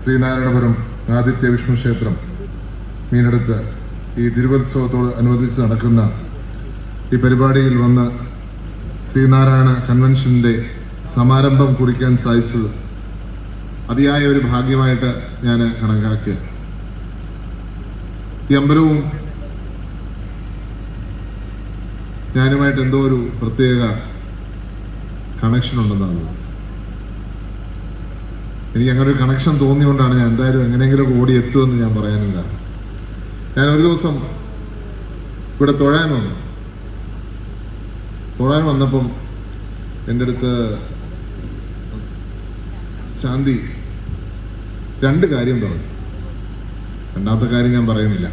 ശ്രീനാരായണപുരം ആദിത്യ വിഷ്ണു ക്ഷേത്രം മീനെടുത്ത് ഈ തിരുവത്സവത്തോട് അനുബന്ധിച്ച് നടക്കുന്ന ഈ പരിപാടിയിൽ വന്ന് ശ്രീനാരായണ കൺവെൻഷന്റെ സമാരംഭം കുറിക്കാൻ സാധിച്ചത് അതിയായ ഒരു ഭാഗ്യമായിട്ട് ഞാൻ കണക്കാക്കുക ഈ അമ്പലവും ഞാനുമായിട്ട് എന്തോ ഒരു പ്രത്യേക കണക്ഷൻ ഉണ്ടെന്നാണ്. എനിക്ക് അങ്ങനെ ഒരു കണക്ഷൻ തോന്നിയുകൊണ്ടാണ് ഞാൻ എന്തായാലും എങ്ങനെയെങ്കിലും ഓടി എത്തുമെന്ന് ഞാൻ പറയാനും കാരണം ഞാൻ ഒരു ദിവസം ഇവിടെ തൊഴാൻ വന്നു. തൊഴാൻ വന്നപ്പം എന്റെ അടുത്ത് ശാന്തി രണ്ട് കാര്യം പറഞ്ഞു. രണ്ടാമത്തെ കാര്യം ഞാൻ പറയുന്നില്ല.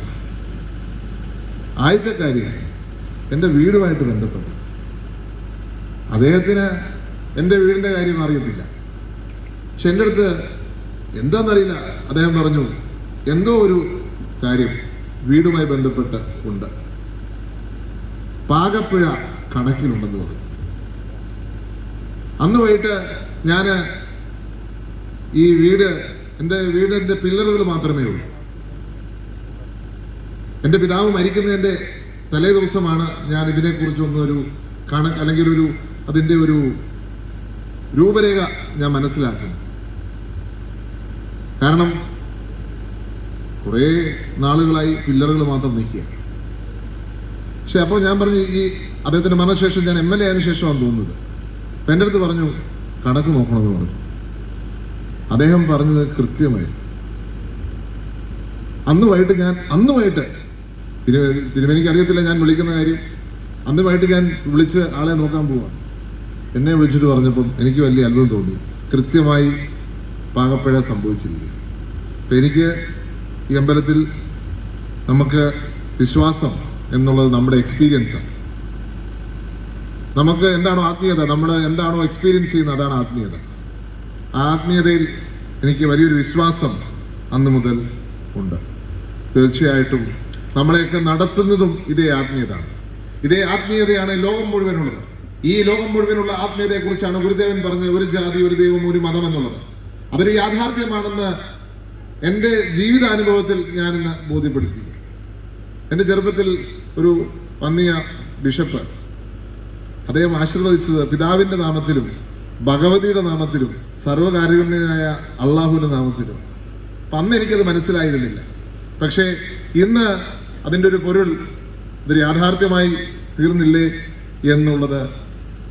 ആദ്യത്തെ കാര്യം എന്റെ വീടുമായിട്ട് ബന്ധപ്പെട്ടു. അദ്ദേഹത്തിന് എന്റെ വീടിന്റെ കാര്യം അറിയത്തില്ല. പക്ഷെ എന്റെ അടുത്ത് എന്താണെന്നറിയില്ല അദ്ദേഹം പറഞ്ഞു എന്തോ ഒരു കാര്യം വീടുമായി ബന്ധപ്പെട്ട് ഉണ്ട്. പാകപ്പുഴ കണക്കിലുണ്ടെന്ന് പറഞ്ഞു. അന്ന് വൈകിട്ട് ഞാൻ ഈ വീട് എന്റെ വീടിന്റെ പില്ലറുകൾ മാത്രമേ ഉള്ളൂ. എന്റെ പിതാവ് മരിക്കുന്നതിന്റെ തലേ ദിവസമാണ് ഞാൻ ഒരു കണക്ക് അല്ലെങ്കിൽ ഒരു അതിന്റെ ഒരു രൂപരേഖ ഞാൻ മനസ്സിലാക്കുന്നത്. കാരണം കുറേ നാളുകളായി പില്ലറുകൾ മാത്രം നിൽക്കുക പക്ഷെ അപ്പോൾ ഞാൻ പറഞ്ഞു ഈ അദ്ദേഹത്തിന്റെ മരണശേഷം ഞാൻ എം എൽ എ ആയതിനു ശേഷമാണ് തോന്നുന്നത്. അപ്പം എന്റെ അടുത്ത് പറഞ്ഞു കണക്ക് നോക്കണമെന്ന് പറഞ്ഞു. അദ്ദേഹം പറഞ്ഞത് കൃത്യമായി. അന്ന് വൈകിട്ട് ഞാൻ അന്ന് വൈകിട്ട് തിരു തിരുവനിക്ക് അറിയത്തില്ല ഞാൻ വിളിക്കുന്ന കാര്യം അന്ന് വൈകിട്ട് ഞാൻ വിളിച്ച് ആളെ നോക്കാൻ പോവാണ്. എന്നെ വിളിച്ചിട്ട് പറഞ്ഞപ്പം എനിക്ക് വലിയ അത്ഭുതം തോന്നി. കൃത്യമായി പാകപ്പിഴ സംഭവിച്ചിരിക്കുക അപ്പം എനിക്ക് ഈ അമ്പലത്തിൽ നമുക്ക് വിശ്വാസം എന്നുള്ളത് നമ്മുടെ എക്സ്പീരിയൻസാണ് നമുക്ക് എന്താണോ ആത്മീയത നമ്മൾ എന്താണോ എക്സ്പീരിയൻസ് ചെയ്യുന്നത് അതാണ് ആത്മീയത. ആ ആത്മീയതയിൽ എനിക്ക് വലിയൊരു വിശ്വാസം അന്ന് മുതൽ ഉണ്ട്. തീർച്ചയായിട്ടും നമ്മളെയൊക്കെ നടത്തുന്നതും ഇതേ ആത്മീയതാണ് ഇതേ ആത്മീയതയാണ് ലോകം മുഴുവനുള്ളത്. ഈ ലോകം മുഴുവനുള്ള ആത്മീയതയെ കുറിച്ചാണ് ഗുരുദേവൻ പറഞ്ഞത് ഒരു ജാതി ഒരു ദൈവം ഒരു മതം എന്നുള്ളത്. അതൊരു യാഥാർത്ഥ്യമാണെന്ന് എന്റെ ജീവിതാനുഭവത്തിൽ ഞാനിന്ന് ബോധ്യപ്പെടുത്തി എന്റെ ചെറുപ്പത്തിൽ ഒരു വന്നിയ ബിഷപ്പ് അദ്ദേഹം ആശീർവദിച്ചത് പിതാവിന്റെ നാമത്തിലും ഭഗവതിയുടെ നാമത്തിലും സർവകാരുണ്യനായ അള്ളാഹുവിന്റെ നാമത്തിലും. അപ്പം അന്ന് എനിക്കത് മനസ്സിലായിരുന്നില്ല. പക്ഷേ ഇന്ന് അതിന്റെ ഒരു പൊരുൾ ഇതൊരു യാഥാർത്ഥ്യമായി തീർന്നില്ലേ എന്നുള്ളത്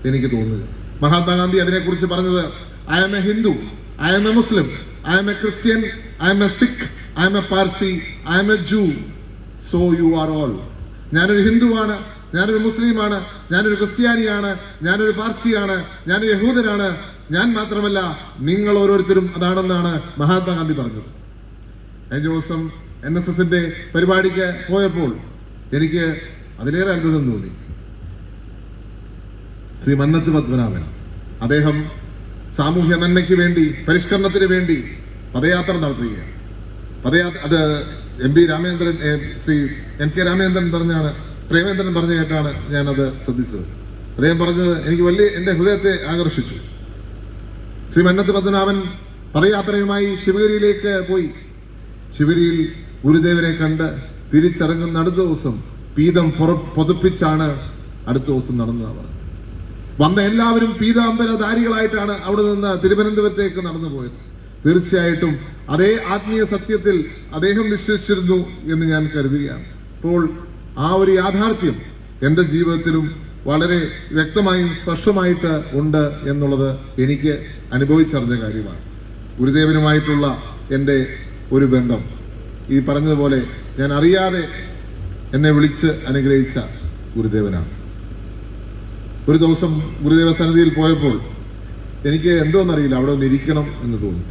എനിക്ക് തോന്നുക മഹാത്മാഗാന്ധി അതിനെക്കുറിച്ച് പറഞ്ഞത് I am a Hindu I'm a Muslim I'm a Christian I'm a Sikh I'm a Parsi I'm a Jew so you are all ഞാനൊരു ഹിന്ദുവാണ്. ഞാനൊരു മുസ്ലിമാണ്. ഞാനൊരു ക്രിസ്ത്യാനിയാണ്. ഞാനൊരു പാർസിയാണ്. ഞാനൊരു യഹൂദനാണ്. ഞാൻ മാത്രമല്ല നിങ്ങൾ ഓരോരുത്തരും അതാണെന്നാണ് മഹാത്മാഗാന്ധി പറഞ്ഞത്. കഴിഞ്ഞ ദിവസം എൻ എസ് എസിന്റെ പരിപാടിക്ക് പോയപ്പോൾ എനിക്ക് അതിലേറെ അത്ഭുതം തോന്നി. ശ്രീ മന്നത്ത് പത്മനാഭൻ. അദ്ദേഹം സാമൂഹ്യ നന്മയ്ക്ക് വേണ്ടി പരിഷ്കരണത്തിന് വേണ്ടി പദയാത്ര നടത്തുകയാണ്. പദയാത്ര അത് M P Ramendran Shri N K Ramendran പറഞ്ഞാണ് പ്രേമേന്ദ്രൻ പറഞ്ഞു കേട്ടാണ് ഞാനത് ശ്രദ്ധിച്ചത്. അദ്ദേഹം പറഞ്ഞത് എനിക്ക് വലിയ എന്റെ ഹൃദയത്തെ ആകർഷിച്ചു. ശ്രീ മന്നത്ത് പത്മനാഭൻ പദയാത്രയുമായി ശിവഗിരിയിലേക്ക് പോയി. ശിവഗിരിയിൽ ഗുരുദേവനെ കണ്ട് തിരിച്ചിറങ്ങുന്ന അടുത്ത ദിവസം പീതം പുറ പൊതുപ്പിച്ചാണ് അടുത്ത ദിവസം നടന്നതാണ് വന്ന എല്ലാവരും പീതാംബരധാരികളായിട്ടാണ് അവിടെ നിന്ന് തിരുവനന്തപുരത്തേക്ക് നടന്നു പോയത് തീർച്ചയായിട്ടും അതേ ആത്മീയ സത്യത്തിൽ അദ്ദേഹം വിശ്വസിച്ചിരുന്നു എന്ന് ഞാൻ കരുതുകയാണ്. അപ്പോൾ ആ ഒരു യാഥാർത്ഥ്യം എന്റെ ജീവിതത്തിലും വളരെ വ്യക്തമായും സ്പഷ്ടമായിട്ട് ഉണ്ട് എന്നുള്ളത് എനിക്ക് അനുഭവിച്ചറിഞ്ഞ കാര്യമാണ്. ഗുരുദേവനുമായിട്ടുള്ള എന്റെ ഒരു ബന്ധം. ഈ പറഞ്ഞതുപോലെ ഞാൻ അറിയാതെ എന്നെ വിളിച്ച് അനുഗ്രഹിച്ച ഗുരുദേവനാണ്. ഒരു ദിവസം ഗുരുദേവ സന്നിധിയിൽ പോയപ്പോൾ എനിക്ക് എന്തോന്നറിയില്ല അവിടെ ഒന്ന് ഇരിക്കണം എന്ന് തോന്നി.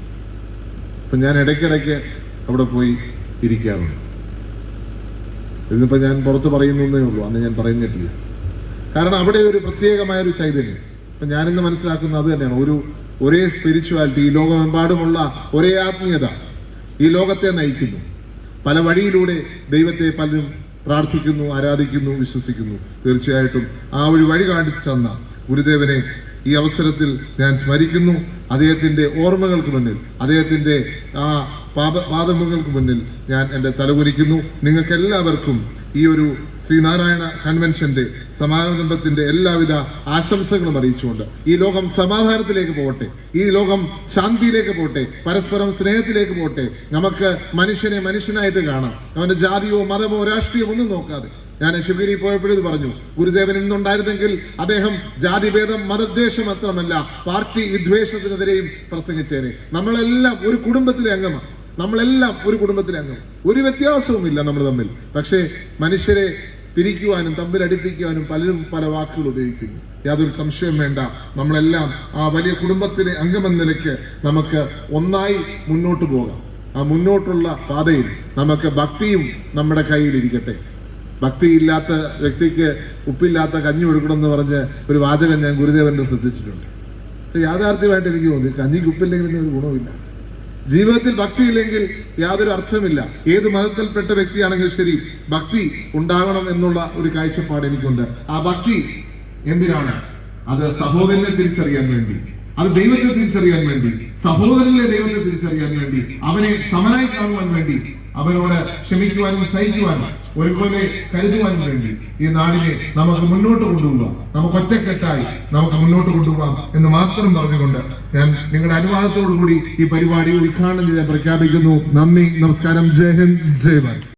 അപ്പം ഞാൻ ഇടയ്ക്കിടയ്ക്ക് അവിടെ പോയി ഇരിക്കാറുണ്ട്. ഇതിപ്പോ ഞാൻ പുറത്ത് പറയുന്നേ ഉള്ളൂ അന്ന് ഞാൻ പറയുന്നിട്ടില്ല. കാരണം അവിടെ ഒരു പ്രത്യേകമായ ഒരു ചൈതന്യം. ഇപ്പൊ ഞാനിന്ന് മനസ്സിലാക്കുന്നത് അത് തന്നെയാണ്. ഒരു ഒരേ സ്പിരിച്വാലിറ്റി ഈ ലോകമെമ്പാടുമുള്ള ഒരേ ആത്മീയത ഈ ലോകത്തെ നയിക്കുന്നു. പല വഴിയിലൂടെ ദൈവത്തെ പലരും പ്രാർത്ഥിക്കുന്നു ആരാധിക്കുന്നു വിശ്വസിക്കുന്നു. തീർച്ചയായിട്ടും ആ ഒരു വഴി കാണിച്ചു തന്ന ഗുരുദേവനെ ഈ അവസരത്തിൽ ഞാൻ സ്മരിക്കുന്നു. അദ്ദേഹത്തിന്റെ ഓർമ്മകൾക്ക് മുന്നിൽ അദ്ദേഹത്തിന്റെ ആ പാപ പാദമുകൾക്ക് മുന്നിൽ ഞാൻ എന്റെ തലകുനിക്കുന്നു. നിങ്ങൾക്കെല്ലാവർക്കും ഈ ഒരു ശ്രീനാരായണ കൺവെൻഷന്റെ സമാരംഭത്തിന്റെ എല്ലാവിധ ആശംസകളും അറിയിച്ചുകൊണ്ട് ഈ ലോകം സമാധാനത്തിലേക്ക് പോകട്ടെ. ഈ ലോകം ശാന്തിയിലേക്ക് പോകട്ടെ. പരസ്പരം സ്നേഹത്തിലേക്ക് പോകട്ടെ. നമുക്ക് മനുഷ്യനെ മനുഷ്യനായിട്ട് കാണാം. അവന്റെ ജാതിയോ മതമോ രാഷ്ട്രീയമോ ഒന്നും നോക്കാതെ. ഞാൻ ശിവഗിരി പോയപ്പോഴും പറഞ്ഞു. ഗുരുദേവൻ ഇന്നുണ്ടായിരുന്നെങ്കിൽ അദ്ദേഹം ജാതിഭേദം മതദ്വേഷം മാത്രമല്ല പാർട്ടി വിദ്വേഷത്തിനെതിരെയും പ്രസംഗിച്ചേനെ. നമ്മളെല്ലാം ഒരു കുടുംബത്തിലെ അംഗമാണ് നമ്മളെല്ലാം ഒരു കുടുംബത്തിലെ അംഗം. ഒരു വ്യത്യാസവുമില്ല നമ്മൾ തമ്മിൽ. പക്ഷേ മനുഷ്യരെ പിരിക്കുവാനും തമ്മിൽ അടിപ്പിക്കുവാനും പലരും പല വാക്കുകൾ ഉപയോഗിക്കുന്നു. യാതൊരു സംശയം വേണ്ട. നമ്മളെല്ലാം ആ വലിയ കുടുംബത്തിലെ അംഗമെന്ന നിലയ്ക്ക് നമുക്ക് ഒന്നായി മുന്നോട്ട് പോകാം. ആ മുന്നോട്ടുള്ള പാതയിൽ നമുക്ക് ഭക്തിയും നമ്മുടെ കയ്യിൽ ഇരിക്കട്ടെ. ഭക്തിയില്ലാത്ത വ്യക്തിക്ക് ഉപ്പില്ലാത്ത കഞ്ഞി കൊടുക്കണം എന്ന് പറഞ്ഞ് ഒരു വാചകം ഞാൻ ഗുരുദേവന്റെ ശ്രദ്ധിച്ചിട്ടുണ്ട്. യാഥാർത്ഥ്യമായിട്ട് എനിക്ക് തോന്നി. കഞ്ഞിക്ക് ഉപ്പില്ലെങ്കിൽ പിന്നെ ഒരു ഗുണമില്ല ജീവിതത്തിൽ ഭക്തി ഇല്ലെങ്കിൽ യാതൊരു അർത്ഥമില്ല ഏത് മതത്തിൽപ്പെട്ട വ്യക്തിയാണെങ്കിലും ശരി ഭക്തി ഉണ്ടാകണം എന്നുള്ള ഒരു കാഴ്ചപ്പാട് എനിക്കുണ്ട്. ആ ഭക്തി എന്തിനാണ്? അത് സഹോദരനെ തിരിച്ചറിയാൻ വേണ്ടി അത് ദൈവത്തെ തിരിച്ചറിയാൻ വേണ്ടി സഹോദരനിലെ ദൈവത്തെ തിരിച്ചറിയാൻ വേണ്ടി അവനെ സമനായി കാണുവാൻ വേണ്ടി അവനോട് ക്ഷമിക്കുവാനും സഹിക്കുവാനും ഒരുപോലെ കരുതുവാൻ വേണ്ടി ഈ നാടിനെ നമുക്ക് മുന്നോട്ട് കൊണ്ടുപോകാം. നമുക്ക് ഒറ്റക്കെട്ടായി നമുക്ക് മുന്നോട്ട് കൊണ്ടുപോകാം എന്ന് മാത്രം പറഞ്ഞുകൊണ്ട് ഞാൻ നിങ്ങളുടെ അനുവാദത്തോടു കൂടി ഈ പരിപാടി ഉദ്ഘാടനം ചെയ്ത് പ്രഖ്യാപിക്കുന്നു. നന്ദി നമസ്കാരം. ജയ് ഹിന്ദ് ജയ് ഭാരത്.